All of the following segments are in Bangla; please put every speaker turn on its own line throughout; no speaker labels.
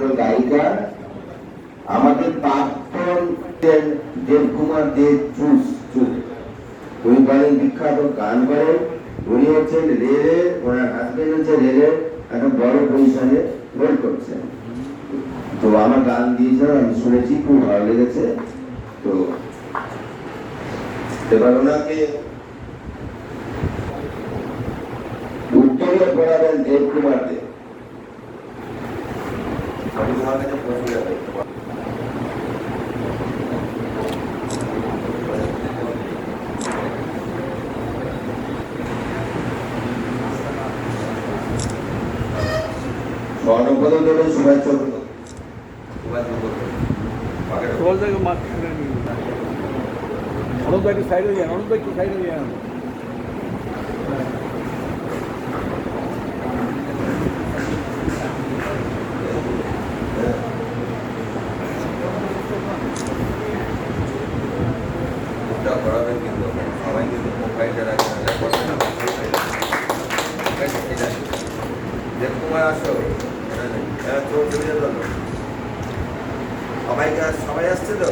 গায়িকা গায়িকা। আমাদের প্রাক্তন দেব- দেবকুমার দেব চুস চুস উনি বলেন, বিখ্যাত গান করেন উনি হচ্ছেন রেলে, ওনার হাজবেন্ড হচ্ছে রেলে, একটা বড় পজিশনে রোল করছেন। তো আমার গান দিয়েছিল আমি শুনেছি, খুব ভালো লেগেছে। তো এবার ওনাকে উত্তরে পড়াবেন দেবকুমার দেব। তোমার কাছে পৌঁছে যাবে। স্বর্ণপদক দেবেন সুভাষ চক্রবর্তী সুভাষ
যান। অনন্ত একটু সাইডে যান অনন্ত একটু সাইডে যান।
করাবেন কিন্তু সবাই কিন্তু মোবাইলটা রাখবে না করবে না। ঠিক আছে ঠিক আছে। দেবকুমার আসো হ্যাঁ তোর ছবি তো সবাইকে সবাই আসছে তো?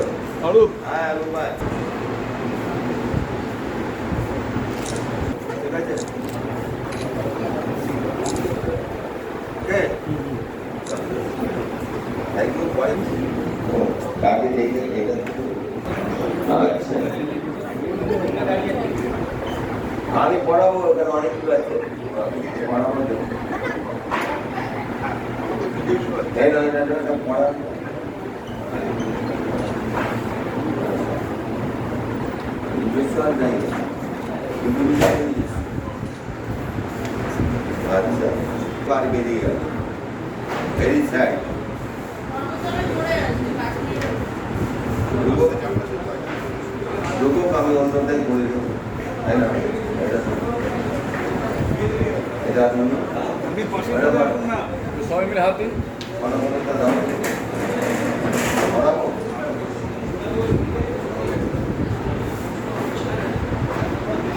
অরূপ
হ্যাঁ রূপাই ঠিক আছে। একদম পরে কাকে দেখে এটা আচ্ছা। আমি পড়াবো ওখানে অনেকগুলো আছে পড়াবো তো। এই না, না, না, না, পড়াবো। বিশাল নাই কিন্তু বিশাল নেই। আচ্ছা বাড়ি বেরিয়ে আমি করে দেবো তাই না? এটা
সবাই মিলে হাত।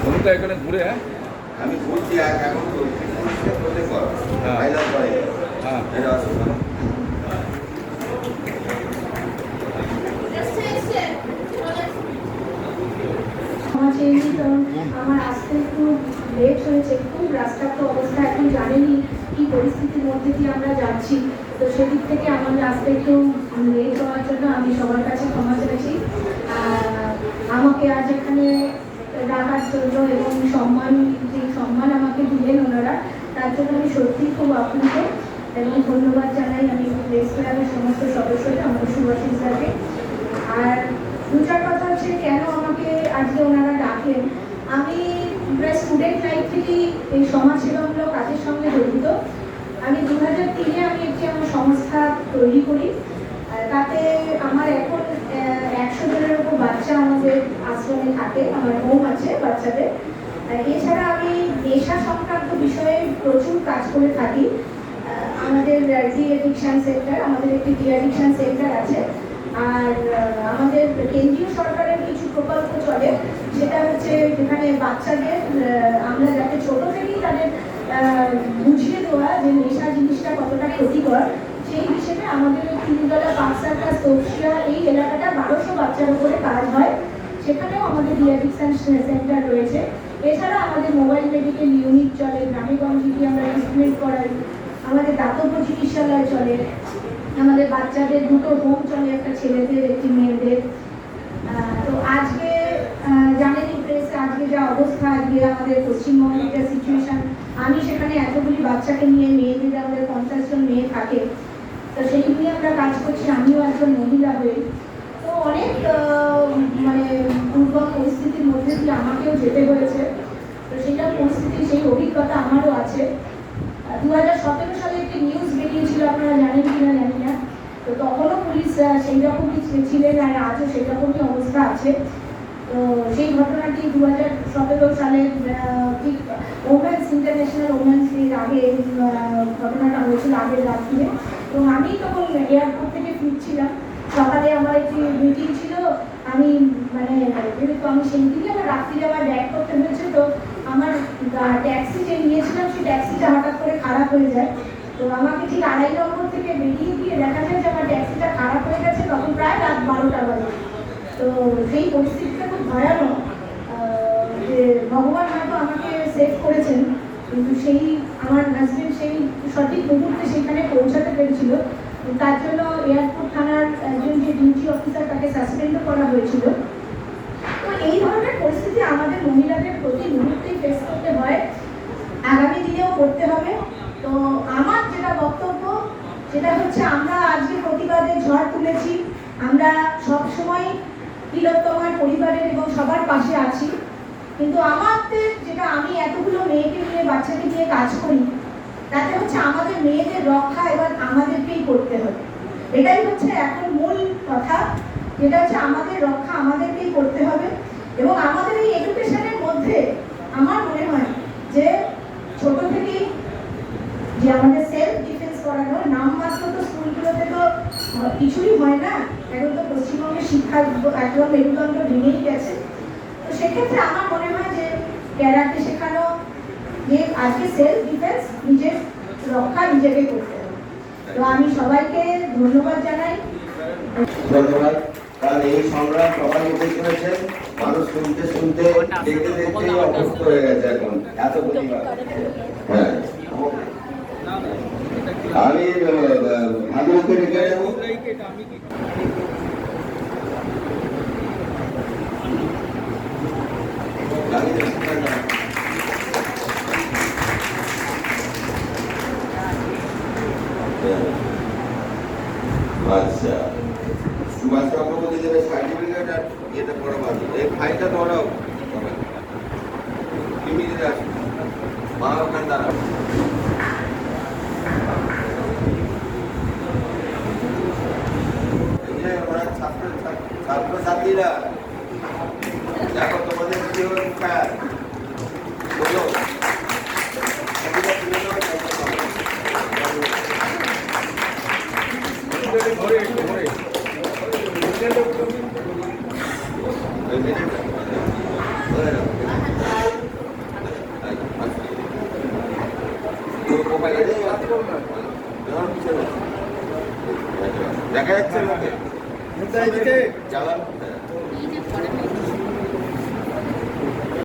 অনন্ত এখানে ঘুরে হ্যাঁ?
আমি এক- এখন
হ্যাঁ। হ্যাঁ।
নিই কারণ আমার আসতে একটু লেট হয়েছে, খুব রাস্তার তো অবস্থা, এখন জানেনই কি পরিস্থিতির মধ্যে দিয়ে আমরা যাচ্ছি। তো সেদিক থেকে আমার আসতে একটু লেট হওয়ার জন্য আমি সবার কাছে ক্ষমা চেয়েছি। আমাকে আজ এখানে রাখার জন্য এবং সম্মান, যে সম্মান আমাকে দিলেন ওনারা, তার জন্য আমি সত্যিই খুব আপ্লুত এবং ধন্যবাদ জানাই আমি প্রেস ক্লাবের সমস্ত সদস্যকে আমাদের সুভাষিস আর দু চার কথা হচ্ছে কেন আমাকে আজকে ওনারা আমি প্রায় স্টুডেন্ট লাইফ থেকেই এই সমাজসেবামূলক কাজের সঙ্গে জড়িত। আমি দু হাজার তিনে আমি একটি আমার সংস্থা তৈরি করি। তাতে আমার এখন একশো জনের উপর বাচ্চা আমাদের আশ্রমে থাকে, আমার হোম আছে বাচ্চাদের। এছাড়া আমি নেশা সংক্রান্ত বিষয়ে প্রচুর কাজ করে থাকি। আমাদের ডি এডিকশন সেন্টার আমাদের একটি ডি এডিকশন সেন্টার আছে। আর আমাদের কেন্দ্রীয় সরকারের কিছু প্রকল্প চলে সেটা হচ্ছে যেখানে বাচ্চাদের আমরা যাতে ছোট থেকেই তাদের বুঝিয়ে দেওয়া যে নেশা জিনিসটা কতটা ক্ষতিকর, সেই হিসেবে আমাদের তিনতলা পাঁচ সার্কাস তপসিয়া এই এলাকাটা বারোশো বাচ্চার উপরে কাজ হয়। সেখানেও আমাদের ডিয়াডিকশন সেন্টার রয়েছে। এছাড়া আমাদের মোবাইল মেডিকেল ইউনিট চলে, গ্রামে গঞ্জে আমরা ট্রিটমেন্ট করাই। আমাদের দাতব্য চিকিৎসালয় চলে। আমাদের বাচ্চাদের দুটো হোম চলে, একটা ছেলেদের, একটি মেয়েদের। তো আজকে আহ, জানেনই প্রেস আজকে যা অবস্থা আজকে আমাদের পশ্চিমবঙ্গের যা সিচুয়েশন আমি সেখানে এতগুলি বাচ্চাকে নিয়ে, মেয়েদের আমাদের পঞ্চাশ জন মেয়ে থাকে, তো সেই নিয়ে আমরা কাজ করছি, আমিও একজন মহিলা হয়ে। তো অনেক মানে দুর্গম পরিস্থিতির মধ্যে দিয়ে আমাকেও যেতে হয়েছে। তো সেটা পরিস্থিতি সেই অভিজ্ঞতা আমারও আছে। দু হাজার সতেরো সালে একটি নিউজ বেরিয়ে গিয়েছিল আপনারা জানেন কিনা জানি না। তো তখনও পুলিশ সেই রকমই ছিলেন আর আজও সেই রকমই অবস্থা আছে। তো সেই ঘটনাটি দু হাজার সতেরো সালে ঠিক ওমেন্স ইন্টারন্যাশনাল ওমেন্স ডের আগে ঘটনাটা হয়েছিল আগের রাত্রিরে। তো আমি তখন এয়ারপোর্ট থেকে ফিরছিলাম। সকালে আমার একটি মিটিং ছিল। আমি মানে যেহেতু আমি সেই দিনই আমার রাত্রিরে আমার ব্যাক করতে হয়েছে, তো আমার ট্যাক্সি যে নিয়েছিলাম, সেই ট্যাক্সিটা হঠাৎ করে খারাপ হয়ে যায়। তো আমাকে ঠিক আড়াই নম্বর থেকে বেরিয়ে গিয়ে দেখা যায় যে আমার ট্যাক্সিটা খারাপ হয়ে গেছে তখন প্রায় রাত বারোটা বাজে। তো সেই পরিস্থিতিটা খুব ভয়ানক যে ভগবান হয়তো আমাকে সেভ করেছেন, কিন্তু সেই আমার হাজবেন্ড সেই সঠিক মুহূর্তে সেখানে পৌঁছাতে পেরেছিল। তার জন্য এয়ারপোর্ট থানার একজন যে ডিউটি অফিসার তাকে সাসপেন্ডও করা হয়েছিল। তো এই ধরনের পরিস্থিতি আমাদের মহিলাদের প্রতি মুহূর্তেই ফেস করতে হয়। আগামী দিনেও করতে হবে। তো আমার যেটা বক্তব্য, সেটা হচ্ছে আমরা আজকে প্রতিবাদে ঝড় তুলেছি। আমরা সব সময় তিলোত্তমার পরিবারের এবং সবার পাশে আছি। কিন্তু আমাদের যেটা আমি এতগুলো মেয়েকে নিয়ে, বাচ্চাকে নিয়ে কাজ করি, তাতে হচ্ছে আমাদের মেয়েদের রক্ষা এবার আমাদেরকেই করতে হবে। এটাই হচ্ছে এখন মূল কথা। যেটা হচ্ছে আমাদের রক্ষা আমাদেরকেই করতে হবে এবং আমাদের এই এডুকেশনের মধ্যে আমার মনে হয় যে ছোট থেকেই যে আমাদের সেলফ ডিফেন্স করানো নামমাত্র তো স্কুলগুলোতে তো আহ, কিছুই হয় না এখন তো পশ্চিমবঙ্গের শিক্ষা একদম মেরুদণ্ড ভেঙেই গেছে তো সেক্ষেত্রে আমার মনে হয় যে ক্যারাটে শেখানো, যে আজকে সেলফ ডিফেন্স নিজের রক্ষা নিজেকে করতে হবে। তো আমি সবাইকে ধন্যবাদ জানাই।
ধন্যবাদ। কারণ এই সংগ্রাম সবাই উপস্থিত হয়েছেন মানুষ শুনতে শুনতে দেখতে দেখতে অভ্যস্ত হয়ে গেছে এখন। এত প্রতিবাদ। হ্যাঁ। আমি ভাদুকে রেখে আচ্ছা। সুভাষ চক্রবর্তী সার্টিফিকেট আর এটা পড়া বাদ এই ফাইলটা ধরাও। ইমিডিয়েট আসুন মা ওখানে দাঁড়াও। দেখা যাচ্ছে চালান